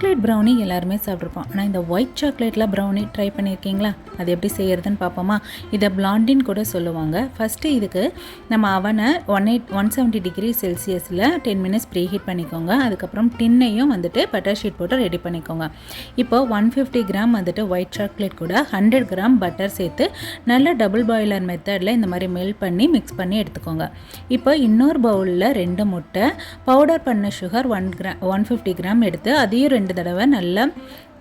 Chocolate brownie எல்லாருமே சாப்பிட்ருப்போம். ஆனால் இந்த ஒயிட் சாக்லேட்டில் ப்ரௌனி ட்ரை பண்ணியிருக்கீங்களா அது எப்படி செய்யறதுன்னு பார்ப்போமா இதை பிளாண்டின் கூட சொல்லுவாங்க. ஃபஸ்ட்டு இதுக்கு நம்ம அவனை one eight one seventy degree செல்சியஸில் டென் மினிட்ஸ் ப்ரீ ஹீட் பண்ணிக்கோங்க. அதுக்கப்புறம் டின்னையும் வந்துட்டு பட்டர் ஷீட் போட்டு ரெடி பண்ணிக்கோங்க. இப்போ ஒன் ஃபிஃப்டி கிராம் வந்துட்டு ஒயிட் சாக்லேட் கூட ஹண்ட்ரட் கிராம் பட்டர் சேர்த்து நல்ல டபுள் பாய்லர் மெத்தடில் இந்த மாதிரி மெல்ட் பண்ணி மிக்ஸ் பண்ணி எடுத்துக்கோங்க. இப்போ இன்னொரு பவுலில் ரெண்டு முட்டை பவுடர் பண்ண sugar one gram one fifty gram எடுத்து அதையும் ரெண்டு தடவை நல்லா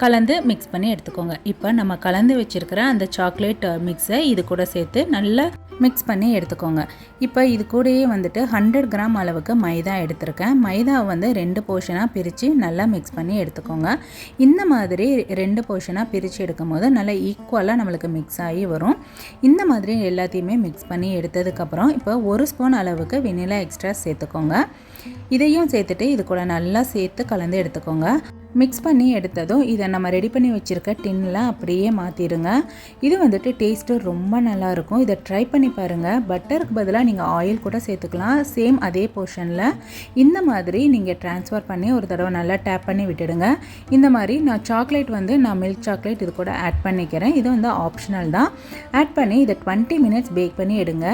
கலந்து மிக்ஸ் பண்ணி எடுத்துக்கோங்க. இப்போ நம்ம கலந்து வச்சுருக்கிற அந்த சாக்லேட் மிக்ஸை uh, இது கூட சேர்த்து நல்லா மிக்ஸ் பண்ணி எடுத்துக்கோங்க. இப்போ இது கூடயே வந்துட்டு ஹண்ட்ரட் கிராம் அளவுக்கு மைதா எடுத்திருக்கேன். மைதாவை வந்து ரெண்டு போர்ஷனாக பிரித்து நல்லா மிக்ஸ் பண்ணி எடுத்துக்கோங்க. இந்த மாதிரி ரெண்டு போர்ஷனாக பிரித்து எடுக்கும் போது நல்லா ஈக்குவலாக நம்மளுக்கு மிக்ஸ் ஆகி வரும். இந்த மாதிரி எல்லாத்தையுமே மிக்ஸ் பண்ணி எடுத்ததுக்கப்புறம் இப்போ ஒரு ஸ்பூன் அளவுக்கு வெனிலா எக்ஸ்ட்ரா சேர்த்துக்கோங்க. இதையும் சேர்த்துட்டு இது கூட நல்லா சேர்த்து கலந்து எடுத்துக்கோங்க. மிக்ஸ் பண்ணி எடுத்ததும் இதை நம்ம ரெடி பண்ணி வச்சுருக்க டின்னில் அப்படியே மாற்றிடுங்க இது வந்துட்டு டேஸ்ட்டு ரொம்ப நல்லாயிருக்கும். இதை ட்ரை பண்ணி பாருங்கள் பட்டருக்கு பதிலாக நீங்கள் ஆயில் கூட சேர்த்துக்கலாம். சேம் அதே போர்ஷனில் இந்த மாதிரி நீங்கள் ட்ரான்ஸ்ஃபர் பண்ணி ஒரு தடவை நல்லா டேப் பண்ணி விட்டுடுங்க. இந்த மாதிரி நான் சாக்லேட் வந்து நான் மில்க் சாக்லேட் இது கூட ஆட் பண்ணிக்கிறேன். இது வந்து ஆப்ஷனல் தான். ஆட் பண்ணி இதை டுவெண்ட்டி மினிட்ஸ் பேக் பண்ணி எடுங்க.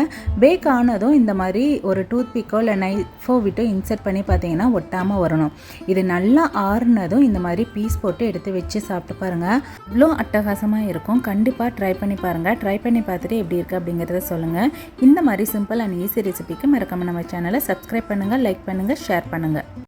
பேக் ஆனதும் இந்த மாதிரி ஒரு டூத் பிக்கோ இல்லை நைஃபோ விட்டு இன்சர்ட் பண்ணி பார்த்தீங்கன்னா ஒட்டாமல் வரணும். இது நல்லா ஆறுனதும் இந்த மாதிரி பீஸ் போட்டு எடுத்து வச்சு வச்சு சாப்பிட்டு பாருங்கள் இவ்வளோ அட்டகாசமாக இருக்கும். கண்டிப்பாக ட்ரை பண்ணி பாருங்கள் ட்ரை பண்ணி பார்த்துட்டு எப்படி இருக்குது அப்படிங்கிறத சொல்லுங்கள் இந்த மாதிரி சிம்பிள் அண்ட் ஈஸி ரெசிபிக்கு மறக்காம நம்ம சேனலை சப்ஸ்கிரைப் பண்ணுங்கள் லைக் பண்ணுங்கள் ஷேர் பண்ணுங்கள்